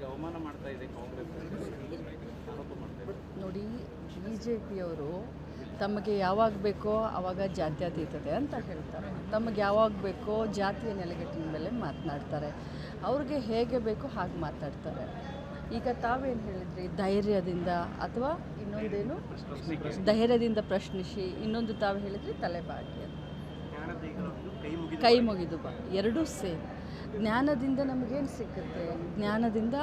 ಅವ್ರಿಗೆ ಅವಮಾನ ಮಾಡ್ತಾ ಇದೆ ಕಾಂಗ್ರೆಸ್ ಆರೋಪ ಮಾಡ್ತಾ ಇದೆ ನೋಡಿ ಬಿ ಜೆ ಪಿಯವರು ತಮಗೆ ಯಾವಾಗ ಬೇಕೋ ಆವಾಗ ಜಾತ್ಯತೀತತೆ ಅಂತ ಹೇಳ್ತಾರೆ. ತಮಗೆ ಯಾವಾಗ ಬೇಕೋ ಜಾತಿಯ ನೆಲೆಗಟ್ಟಿನ ಮೇಲೆ ಮಾತನಾಡ್ತಾರೆ. ಅವ್ರಿಗೆ ಹೇಗೆ ಬೇಕೋ ಹಾಗೆ ಮಾತಾಡ್ತಾರೆ ಈಗ ತಾವೇನು ಹೇಳಿದ್ರಿ? ಧೈರ್ಯದಿಂದ ಅಥವಾ ಇನ್ನೊಂದೇನು? ಧೈರ್ಯದಿಂದ ಪ್ರಶ್ನಿಸಿ ಇನ್ನೊಂದು ತಾವು ಹೇಳಿದ್ರಿ ತಲೆಬಾಗಿ ಅಂತ. ಕೈ ಮುಗಿದು ಬಾ. ಎರಡೂ ಸೇಮ್ ಜ್ಞಾನದಿಂದ ನಮಗೇನು ಸಿಕ್ಕುತ್ತೆ? ಜ್ಞಾನದಿಂದ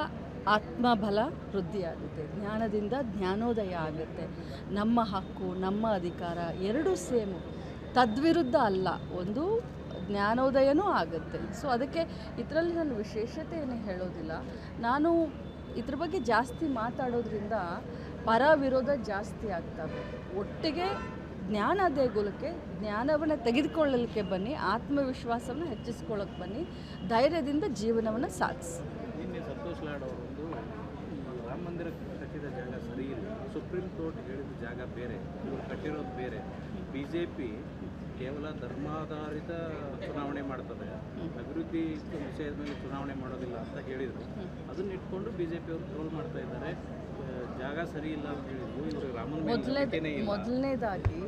ಆತ್ಮಬಲ ವೃದ್ಧಿಯಾಗುತ್ತೆ. ಜ್ಞಾನದಿಂದ ಜ್ಞಾನೋದಯ ಆಗುತ್ತೆ. ನಮ್ಮ ಹಕ್ಕು, ನಮ್ಮ ಅಧಿಕಾರ ಎರಡೂ ಸೇಮು. ತದ್ವಿರುದ್ಧ ಅಲ್ಲ, ಒಂದು ಜ್ಞಾನೋದಯನೂ ಆಗುತ್ತೆ. ಸೊ ಅದಕ್ಕೆ ಇದರಲ್ಲಿ ನಾನು ವಿಶೇಷತೆ ಏನು ಹೇಳೋದಿಲ್ಲ. ನಾನು ಇದ್ರ ಬಗ್ಗೆ ಜಾಸ್ತಿ ಮಾತಾಡೋದ್ರಿಂದ ಪರ ವಿರೋಧ ಜಾಸ್ತಿ ಆಗ್ತವೆ ಒಟ್ಟಿಗೆ ಜ್ಞಾನ ದೇಗುಲಕ್ಕೆ ಜ್ಞಾನವನ್ನು ತೆಗೆದುಕೊಳ್ಳಲಿಕ್ಕೆ ಬನ್ನಿ ಆತ್ಮವಿಶ್ವಾಸವನ್ನು ಹೆಚ್ಚಿಸ್ಕೊಳ್ಳೋಕೆ ಬನ್ನಿ ಧೈರ್ಯದಿಂದ ಜೀವನವನ್ನು ಸಾಧಿಸಿ. ರಾಮ ಮಂದಿರ ಕಟ್ಟಿದ ಜಾಗ ಸರಿ ಇಲ್ಲ. ಸುಪ್ರೀಂ ಕೋರ್ಟ್ ಹೇಳಿದ ಜಾಗ ಬೇರೆ ಇವರು ಕಟ್ಟಿರೋದು ಬೇರೆ. ಬಿ ಜೆ ಪಿ ಕೇವಲ ಧರ್ಮಾಧಾರಿತ ಚುನಾವಣೆ ಮಾಡ್ತದೆ. ಅಭಿವೃದ್ಧಿ ವಿಷಯದ ಮೇಲೆ ಚುನಾವಣೆ ಮಾಡೋದಿಲ್ಲ ಅಂತ ಹೇಳಿದರು. ಅದನ್ನ ಇಟ್ಕೊಂಡು ಬಿ ಜೆ ಪಿಯವರು ಟ್ರೋಲ್ ಮಾಡ್ತಾ ಇದ್ದಾರೆ. ಜಾಗ ಸರಿ ಇಲ್ಲ ಅಂತ ಹೇಳಿದ್ರು. ಇವರು ರಾಮನ ಮೊದಲನೇದಾಗಿ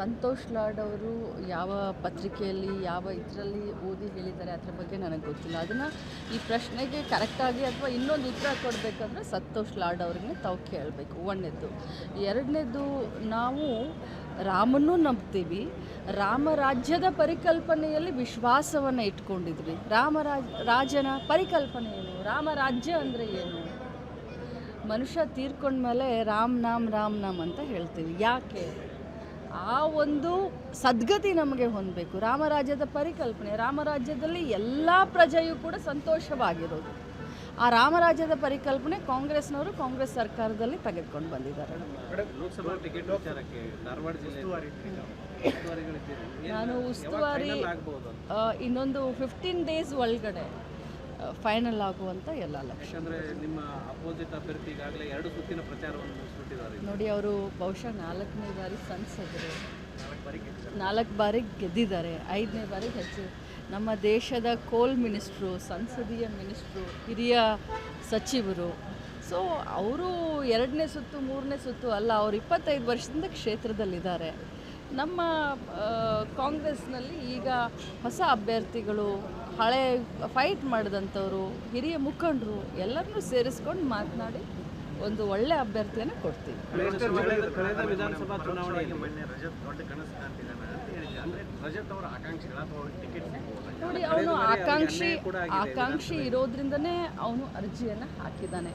ಸಂತೋಷ್ ಲಾಡ್ ಅವರು ಯಾವ ಪತ್ರಿಕೆಯಲ್ಲಿ, ಯಾವ ಇದರಲ್ಲಿ ಓದಿ ಹೇಳಿದ್ದಾರೆ ಅದ್ರ ಬಗ್ಗೆ ನನಗೆ ಗೊತ್ತಿಲ್ಲ. ಅದನ್ನು ಈ ಪ್ರಶ್ನೆಗೆ ಕರೆಕ್ಟಾಗಿ ಅಥವಾ ಇನ್ನೊಂದು ಉತ್ತರ ಕೊಡಬೇಕಂದ್ರೆ ಸಂತೋಷ್ ಲಾಡ್ ಅವ್ರಿಗೆ ತಾವು ಕೇಳಬೇಕು ಒಂದನೇದು ಎರಡನೇದು ನಾವು ರಾಮನೂ ನಂಬ್ತೀವಿ. ರಾಮರಾಜ್ಯದ ಪರಿಕಲ್ಪನೆಯಲ್ಲಿ ವಿಶ್ವಾಸವನ್ನು ಇಟ್ಕೊಂಡಿದ್ವಿ. ರಾಮರಾಜ್, ರಾಜನ ಪರಿಕಲ್ಪನೆ ಏನು? ರಾಮರಾಜ್ಯ ಅಂದರೆ ಏನು? ಮನುಷ್ಯ ತೀರ್ಕೊಂಡ್ಮೇಲೆ ರಾಮ್ ನಾಮ್ ರಾಮ್ ನಾಮ್ ಅಂತ ಹೇಳ್ತೀವಿ. ಯಾಕೆ? ಆ ಒಂದು ಸದ್ಗತಿ ನಮಗೆ ಹೊಂದಬೇಕು. ರಾಮರಾಜ್ಯದ ಪರಿಕಲ್ಪನೆ ರಾಮರಾಜ್ಯದಲ್ಲಿ ಎಲ್ಲ ಪ್ರಜೆಯೂ ಕೂಡ ಸಂತೋಷವಾಗಿರೋದು. ಆ ರಾಮರಾಜ್ಯದ ಪರಿಕಲ್ಪನೆ ಕಾಂಗ್ರೆಸ್ನವರು ಕಾಂಗ್ರೆಸ್ ಸರ್ಕಾರದಲ್ಲಿ ತೆಗೆದುಕೊಂಡು ಬಂದಿದ್ದಾರೆ. ಲೋಕಸಭಾ ಟಿಕೆಟ್ ವಿಚಾರಕ್ಕೆ ಧಾರವಾಡ ಜಿಲ್ಲೆ ಉಸ್ತುವಾರಿಗಳಿದ್ದೀರಿ? ಏನು- ನಾನು ಉಸ್ತುವಾರಿ ಇನ್ನೊಂದು ಫಿಫ್ಟೀನ್ ಡೇಸ್ ಒಳಗಡೆ ಫೈನಲ್ ಆಗುವಂಥ ಎಲ್ಲ ಯಾಕಂದ್ರೆ ನಿಮ್ಮ ಅಪೋಸಿಟ್ ಅಭ್ಯರ್ಥಿ ಈಗಾಗಲೇ ಎರಡು ಸುತ್ತಿನ ಪ್ರಚಾರವನ್ನು ಮುಗಿಸ್ಬಿಟ್ಟಿದ್ದಾರೆ ನೋಡಿ ಅವರು ಬಹುಶಃ ನಾಲ್ಕನೇ ಬಾರಿ ಸಂಸದರು ನಾಲ್ಕು ಬಾರಿ ಗೆದ್ದಿದ್ದಾರೆ. ಐದನೇ ಬಾರಿ ಹೆಚ್ಚು. ನಮ್ಮ ದೇಶದ ಕೋಲ್ ಮಿನಿಸ್ಟ್ರು ಸಂಸದೀಯ ಮಿನಿಸ್ಟ್ರು ಹಿರಿಯ ಸಚಿವರು. ಸೊ ಅವರು ಎರಡನೇ ಸುತ್ತು ಮೂರನೇ ಸುತ್ತು ಅಲ್ಲ ಅವರು ಇಪ್ಪತ್ತೈದು ವರ್ಷದಿಂದ ಕ್ಷೇತ್ರದಲ್ಲಿದ್ದಾರೆ. ನಮ್ಮ ಕಾಂಗ್ರೆಸ್ನಲ್ಲಿ ಈಗ ಹೊಸ ಅಭ್ಯರ್ಥಿಗಳು ಹಳೆ ಫೈಟ್ ಮಾಡಿದಂಥವ್ರು ಹಿರಿಯ ಮುಖಂಡರು ಎಲ್ಲರನ್ನೂ ಸೇರಿಸ್ಕೊಂಡು ಮಾತನಾಡಿ ಒಂದು ಒಳ್ಳೆ ಅಭ್ಯರ್ಥಿಯನ್ನು ಕೊಡ್ತೀವಿ. ಕಳೆದ ಕಳೆದ ವಿಧಾನಸಭಾ ಚುನಾವಣೆಯಲ್ಲಿ ನೋಡಿ ಅವನು ಆಕಾಂಕ್ಷಿ ಆಕಾಂಕ್ಷಿ ಇರೋದ್ರಿಂದನೇ ಅವನು ಅರ್ಜಿಯನ್ನು ಹಾಕಿದ್ದಾನೆ.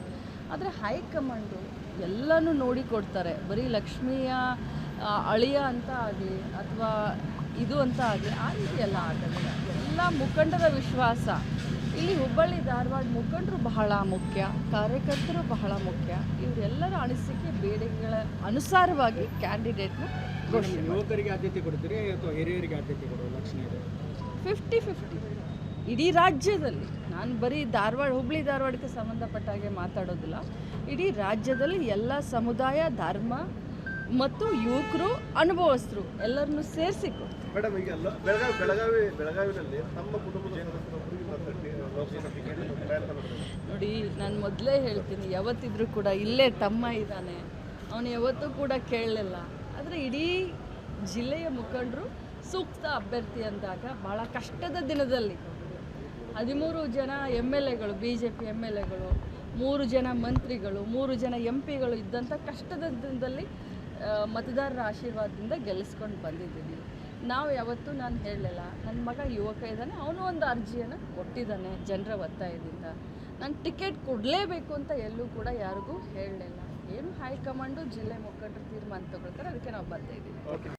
ಆದರೆ ಹೈಕಮಾಂಡು ಎಲ್ಲನೂ ನೋಡಿ ಕೊಡ್ತಾರೆ. ಬರೀ ಲಕ್ಷ್ಮಿಯ ಅಳಿಯ ಅಂತ ಆಗಲಿ ಅಥವಾ ಇದು ಅಂತ ಆಗಲಿ ಆ ರೀತಿ ಎಲ್ಲ ಆಗೋದಿಲ್ಲ ಎಲ್ಲ ಮುಖಂಡರ ವಿಶ್ವಾಸ. ಇಲ್ಲಿ ಹುಬ್ಬಳ್ಳಿ ಧಾರವಾಡ ಮುಖಂಡರು ಬಹಳ ಮುಖ್ಯ ಕಾರ್ಯಕರ್ತರು ಬಹಳ ಮುಖ್ಯ. ಇವರೆಲ್ಲರ ಅನಿಸಿಕೆ ಬೇಡಿಕೆಗಳ ಅನುಸಾರವಾಗಿ ಕ್ಯಾಂಡಿಡೇಟ್ನ ಘೋಷಣೆ ಯುವಕರಿಗೆ ಆದ್ಯತೆ ಕೊಡ್ತೀರಿ ಅಥವಾ ಹಿರಿಯರಿಗೆ ಆದ್ಯತೆ ಕೊಡುವ ಲಕ್ಷಣ ಇದೆ? ಫಿಫ್ಟಿ ಫಿಫ್ಟಿ ಇಡೀ ರಾಜ್ಯದಲ್ಲಿ ನಾನು ಬರೀ ಧಾರವಾಡ ಹುಬ್ಬಳ್ಳಿ ಧಾರವಾಡಕ್ಕೆ ಸಂಬಂಧಪಟ್ಟ ಹಾಗೆ ಮಾತಾಡೋದಿಲ್ಲ. ಇಡೀ ರಾಜ್ಯದಲ್ಲಿ ಎಲ್ಲ ಸಮುದಾಯ ಧರ್ಮ ಮತ್ತು ಯುವಕರು ಅನುಭವಸ್ಥರು ಎಲ್ಲರನ್ನೂ ಸೇರಿಸಿ ಮೇಡಮ್ ಈಗ ಬೆಳಗಾವಿ ಬೆಳಗಾವಿ ಬೆಳಗಾವಿನಲ್ಲಿ ತಮ್ಮ ಕುಟುಂಬದ ನೋಡಿ ನಾನು ಮೊದಲೇ ಹೇಳ್ತೀನಿ ಯಾವತ್ತಿದ್ರೂ ಕೂಡ ಇಲ್ಲೇ ತಮ್ಮ ಇದ್ದಾನೆ. ಅವನು ಯಾವತ್ತೂ ಕೂಡ ಕೇಳಲಿಲ್ಲ. ಆದರೆ ಇಡೀ ಜಿಲ್ಲೆಯ ಮುಖಂಡರು ಸೂಕ್ತ ಅಭ್ಯರ್ಥಿ ಅಂದಾಗ ಭಾಳ ಕಷ್ಟದ ದಿನದಲ್ಲಿ ಹದಿಮೂರು ಜನ ಎಂ ಎಲ್ ಎಗಳು B J P M L ಎಗಳು ಮೂರು ಜನ ಮಂತ್ರಿಗಳು ಮೂರು ಜನ ಎಂ ಪಿಗಳು ಇದ್ದಂಥ ಕಷ್ಟದ ದಿನದಲ್ಲಿ ಮತದಾರರ ಆಶೀರ್ವಾದದಿಂದ ಗೆಲ್ಲಿಸ್ಕೊಂಡು ಬಂದಿದ್ದೀವಿ ನಾವು ಯಾವತ್ತೂ ನಾನು ಹೇಳಲಿಲ್ಲ ನನ್ನ ಮಗ ಯುವಕ ಇದ್ದಾನೆ ಅವನು ಒಂದು ಅರ್ಜಿಯನ್ನು ಕೊಟ್ಟಿದ್ದಾನೆ ಜನರ ಒತ್ತಾಯದಿಂದ. ನಾನು ಟಿಕೆಟ್ ಕೊಡಲೇಬೇಕು ಅಂತ ಎಲ್ಲೂ ಕೂಡ ಯಾರಿಗೂ ಹೇಳಲಿಲ್ಲ. ಏನು ಹೈಕಮಾಂಡು ಜಿಲ್ಲೆ ಮುಖಂಡರು ತೀರ್ಮಾನ ತಗೊಳ್ತಾರೆ, ಅದಕ್ಕೆ ನಾವು ಬರ್ತಾ ಇದ್ದೀವಿ.